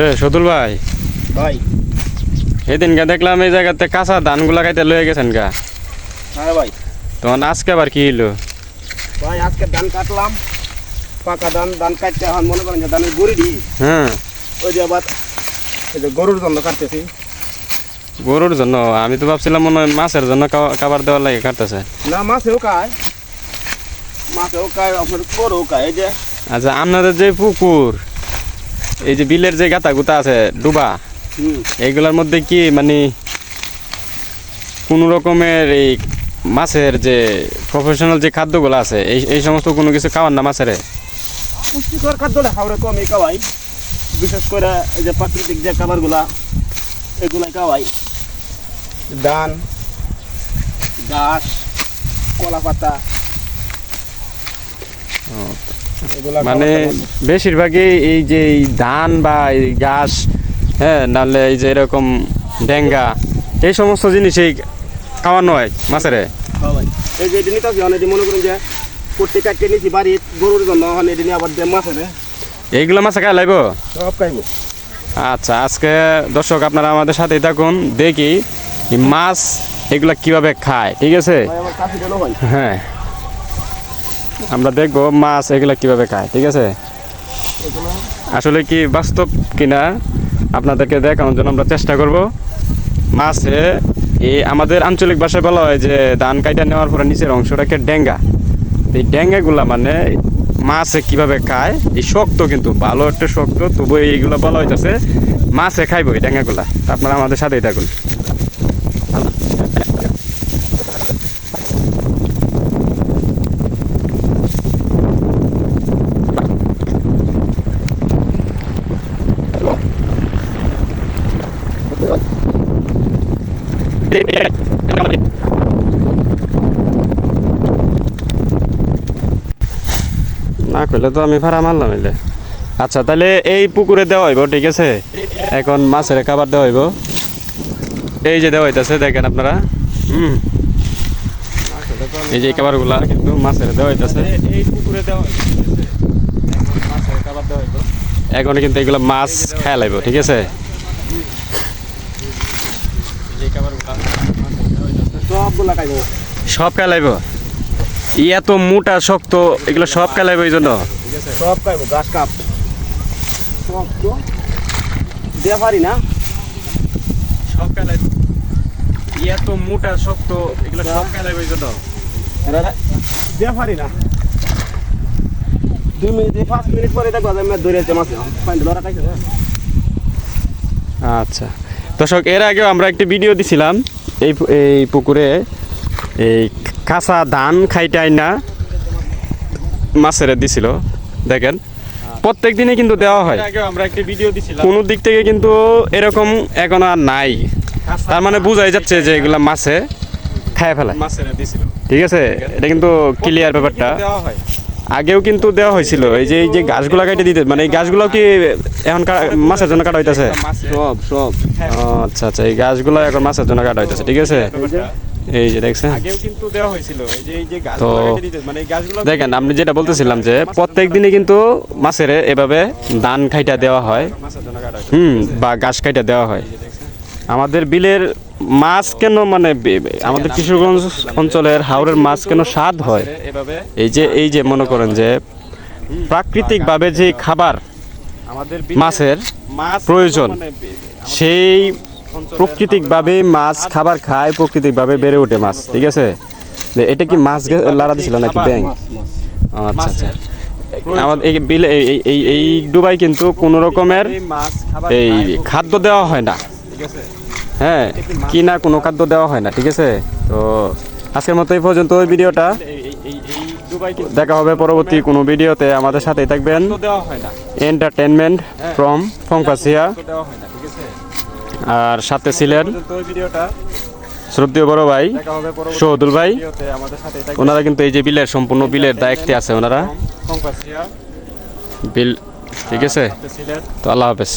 এ সতুল ভাই। ভাই। সেদিনকে দেখলাম এই জায়গাতে কাঁচা ধানগুলা খাইতে লয়ে গেছেন গা। হ্যাঁ ভাই। তখন আজকে আবার কি হইল? ভাই আজকে ধান কাটলাম। পাকা ধান ধান কাটতে এখন মনে করেন যে ধানের গড়ি দিই হ্যাঁ। ওই যে আবার এই যে গরুর জন্য কাটতেছি। গরুর জন্য? আমি তো ভাবছিলাম মনে হয় মাছের জন্য খাবার দেওয়ার লাগে কাটতেছে। না মাছেও খায়। মাছেও খায় আপনার গরুও খায়। এই যে আচ্ছা আপনাদের যে পুকুর এই যে বিলের যে গাতা গুতা আছে ডুবা হুম। এইগুলোর মধ্যে কি মানে কোনো রকমের এই মাছের যে প্রফেশনাল যে খাদ্যগুলো আছে এই এই সমস্ত কোনো কিছু খাওয়ার না মাছের পুষ্টিকর খাদ্যটা হাওড়ে কমই খাওয়াই। বিশেষ করে এই যে প্রাকৃতিক যে খাবারগুলা এগুলাই খাওয়াই। ধান। ঘাস কলা পাতা মানে বেশিরভাগই এই যে ধান বা এই ঘাস হ্যাঁ নাহলে এই যে এরকম ডেঙ্গা এই সমস্ত জিনিসই খাওয়ানো হয় মাছের। এই যে এদিনই তো অনেক মনে করুন যে প্রতি কাটতে নিছি বাড়ি গরুর জন্য এখন এদিনই আবার যে মাছ আছে এইগুলো মাছে খাই লাগবো সব খাইব। আচ্ছা আজকে দর্শক আপনারা আমাদের সাথেই থাকুন দেখি মাছ এগুলা কীভাবে খায় ঠিক আছে? হ্যাঁ। আমরা দেখব মাছ এগুলা কীভাবে খায়, ঠিক আছে? আসলে কি বাস্তব কিনা আপনাদেরকে দেখানোর জন্য আমরা চেষ্টা করব। মাছে এই আমাদের আঞ্চলিক ভাষায় বলা হয় যে ধান কাইটা নেওয়ার পরে নিচের অংশটাকে ডেঙ্গা? এই ডেঙ্গাগুলা মানে মাছে কীভাবে খায়, এই শক্ত কিন্তু, ভালো একটা শক্ত, তবু এইগুলো বলা হইতেছে মাছে খাইবো এই ডেঙ্গাগুলা। আপনারা আমাদের সাথেই থাকুন। না করলে তো আমি ভাড়া মারলাম এলে। আচ্ছা তাহলে এই পুকুরে দেওয়া হইব ঠিক আছে? এখন মাছের খাবার দেওয়া হইব। এই যে দেওয়া হইতেছে দেখেন আপনারা। হুম। এই যে খাবারগুলা কিন্তু মাছের দেওয়া হইতেছে। এই পুকুরে দেওয়া এখন কিন্তু এগুলো মাছ খায় লাগবে ঠিক আছে এই খাবারগুলা মাছের দেওয়া হইতাছে। সবগুলা খাইব সব খেলাইব ই এত মোটা শক্ত এগুলো সব খেলাইব এই জন্য। সব কাপ। দিয়ে পারি না। সব মোটা শক্ত এগুলো সব খেলাইব এই জন্য। দিয়ে পারি না। দুই মিনিট পাঁচ মিনিট পরে দেখব যে আমি ধরে আছে মাছে পানি ধরা খাইছে আচ্ছা। দর্শক এর আগেও আমরা একটি ভিডিও দিছিলাম। এই এই পুকুরে এই কাঁচা ধান খাইটাই না মাছের দিছিল। দেখেন প্রত্যেক দিনে কিন্তু দেওয়া হয়। আমরা একটি ভিডিও দিছিলাম। কোন দিক থেকে কিন্তু এরকম এখন আর নাই। তার মানে বোঝাই যাচ্ছে যে এগুলা মাছে খায় ফেলায়। মাছের দিছিল। ঠিক আছে? এটা কিন্তু ক্লিয়ার ব্যাপারটা। দেওয়া হয়। আগেও কিন্তু দেওয়া হয়েছিল। এই যে এই যে গাছগুলা কেটে দিতে মানে এই গাছগুলো কি এখন মাছের জন্য কাটা হইতেছে? সব সব। আচ্ছা আচ্ছা এই গাছগুলো এখন মাছের জন্য কাটা হইতেছে ঠিক আছে? এই যে দেখছেন? কিন্তু দেওয়া হয়েছিল। এই যে এই যে তো মানে দেখেন আপনি যেটা বলতেছিলাম যে প্রত্যেক দিনে কিন্তু মাছের এভাবে ধান খাইটা দেওয়া হয়। হুম বা ঘাস খাইটা দেওয়া হয়। আমাদের বিলের মাছ কেন মানে আমাদের কিশোরগঞ্জ অঞ্চলের হাওড়ের মাছ কেন স্বাদ হয়? এই যে এই যে মনে করেন যে প্রাকৃতিকভাবে যে খাবার আমাদের মাছের মাছ প্রয়োজন। মানে সেই প্রাকৃতিকভাবে মাছ খাবার খায় প্রাকৃতিকভাবে বেড়ে ওঠে মাছ ঠিক আছে? যে এটা কি মাছ লাড়া দিছিল নাকি ব্যাং আচ্ছা আচ্ছা। আমাদের এই বিলে এই- এই- ডুবাই কিন্তু কোনো রকমের এই খাদ্য দেওয়া হয় না। ঠিক আছে? হ্যাঁ কি না কোনো খাদ্য দেওয়া হয় না, ঠিক আছে? তো আজকের মতো এই পর্যন্ত ওই ভিডিওটা। দেখা হবে পরবর্তী কোনো ভিডিওতে। আমাদের সাথেই থাকবেন। এন্টারটেনমেন্ট ফ্রম ফংকাসিয়া আর সাথে ছিলেন শ্রদ্ধেয় বড় ভাই সৌদুল ভাই। ওনারা কিন্তু এই যে বিলের সম্পূর্ণ বিলের দায়িত্বে আছে ওনারা। বিল, ঠিক আছে? তো আল্লাহ হাফেজ।